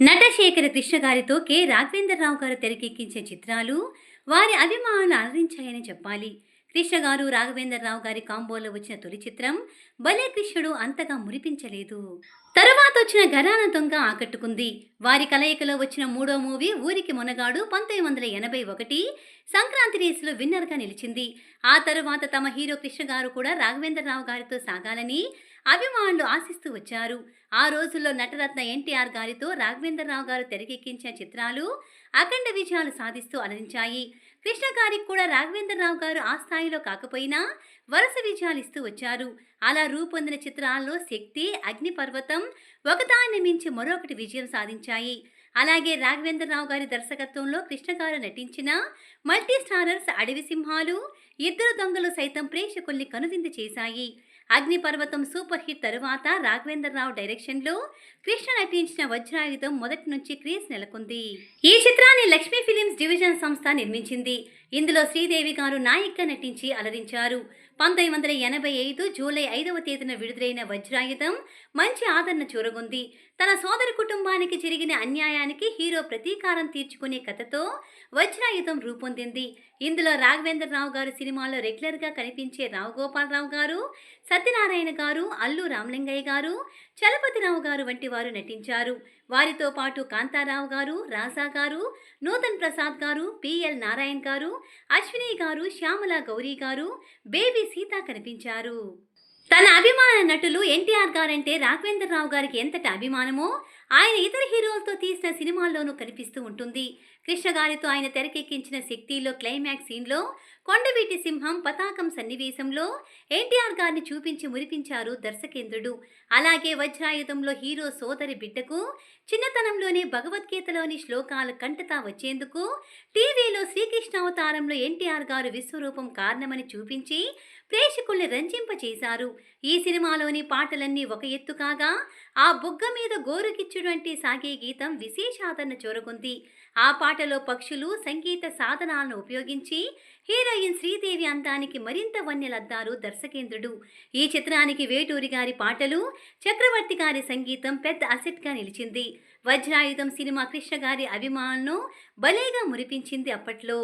నటశేఖర కృష్ణ గారితో కె. రాఘవేంద్రరావు గారు తెరకెక్కించే చిత్రాలు వారి అభిమానులు అలరించాయని చెప్పాలి. కృష్ణ గారు రాఘవేంద్రరావు గారి కాంబోలో వచ్చిన తొలి చిత్రం భలే కృష్ణుడు అంతగా మురిపించలేదు. తరువాత వచ్చిన ఘరాన దొంగ ఆకట్టుకుంది. వారి కలయికలో వచ్చిన మూడో మూవీ ఊరికి మొనగాడు పంతొమ్మిది వందల ఎనభై ఒకటి సంక్రాంతి రేసులో విన్నర్గా నిలిచింది. ఆ తరువాత తమ హీరో కృష్ణ గారు కూడా రాఘవేంద్రరావు గారితో సాగాలని అభిమానులు ఆశిస్తూ వచ్చారు. ఆ రోజుల్లో నటరత్న ఎన్టీఆర్ గారితో రాఘవేంద్రరావు గారు తెరకెక్కించిన చిత్రాలు అఖండ విజయాలు సాధిస్తూ అలరించాయి. కృష్ణ గారికి కూడా రాఘవేంద్రరావు గారు ఆ స్థాయిలో కాకపోయినా వరుస విజయాలు ఇస్తూ వచ్చారు. అలా రూపొందిన చిత్రాల్లో శక్తి అగ్నిపర్వతం ఒకదాన్ని మించి మరొకటి విజయం సాధించాయి. అలాగే రాఘవేంద్రరావు గారి దర్శకత్వంలో కృష్ణ గారు నటించిన మల్టీ స్టారర్స్ అడవి సింహాలు ఇద్దరు దొంగలు సైతం ప్రేక్షకుల్ని కనువిందు చేశాయి. అగ్నిపర్వతం సూపర్ హిట్ తరువాత రాఘవేంద్రరావు డైరెక్షన్లో కృష్ణ నటించిన వజ్రాయుధం మొదటి నుంచి క్రేజ్ నెలకొంది. ఈ చిత్రాన్ని లక్ష్మీ ఫిలిమ్స్ డివిజన్ సంస్థ నిర్మించింది. ఇందులో శ్రీదేవి గారు నాయిక్గా నటించి అలరించారు. పంతొమ్మిది వందల ఎనభై ఐదు జూలై ఐదవ తేదీన విడుదలైన వజ్రాయుధం మంచి ఆదరణ చూరగొంది. తన సోదర కుటుంబానికి జరిగిన అన్యాయానికి హీరో ప్రతీకారం తీర్చుకునే కథతో వజ్రాయుధం రూపొందింది. ఇందులో రాఘవేంద్రరావు గారు సినిమాలో రెగ్యులర్గా కనిపించే రావు గోపాలరావు గారు సత్యనారాయణ గారు అల్లు రామలింగయ్య గారు చలపతిరావు గారు వంటి వారు నటించారు. వారితో పాటు కాంతారావు గారు రాజా గారు నూతన్ ప్రసాద్ గారు పిఎల్ నారాయణ్ గారు అశ్విని గారు శ్యామల గౌరీ గారు బేబీ సీత కనిపించారు. తన అభిమాన నటులు ఎన్టీఆర్ గారంటే రాఘవేంద్రరావు గారికి ఎంతటి అభిమానమో ఆయన ఇతర హీరోలతో తీసిన సినిమాల్లోనూ కనిపిస్తూ ఉంటుంది. కృష్ణ గారితో ఆయన తెరకెక్కించిన శక్తిలో క్లైమాక్స్ సీన్లో కొండవీటి సింహం పతాకం సన్నివేశంలో ఎన్టీఆర్ గారిని చూపించి మురిపించారు దర్శకేంద్రుడు. అలాగే వజ్రాయుధంలో హీరో సోదరి బిడ్డకు చిన్నతనంలోనే భగవద్గీతలోని శ్లోకాలు కంటతా వచ్చేందుకు టీవీలో శ్రీకృష్ణ అవతారంలో ఎన్టీఆర్ గారు విశ్వరూపం కారణమని చూపించి ప్రేక్షకుల్ని రంజింపచేశారు. ఈ సినిమాలోని పాటలన్నీ ఒక ఎత్తు కాగా ఆ బుగ్గ మీద వంటి సాగే గీతం విశేషాదరణ చూరగొంది ఆ పాటలో పక్షులు సంగీత సాధనాలను ఉపయోగించి హీరోయిన్ శ్రీదేవి అందానికి మరింత వన్యలద్దారు దర్శకేంద్రుడు. ఈ చిత్రానికి వేటూరి గారి పాటలు చక్రవర్తి గారి సంగీతం పెద్ద అసెట్గా నిలిచింది. వజ్రాయుధం సినిమా కృష్ణ గారి అభిమానులను భలేగా మురిపించింది అప్పట్లో.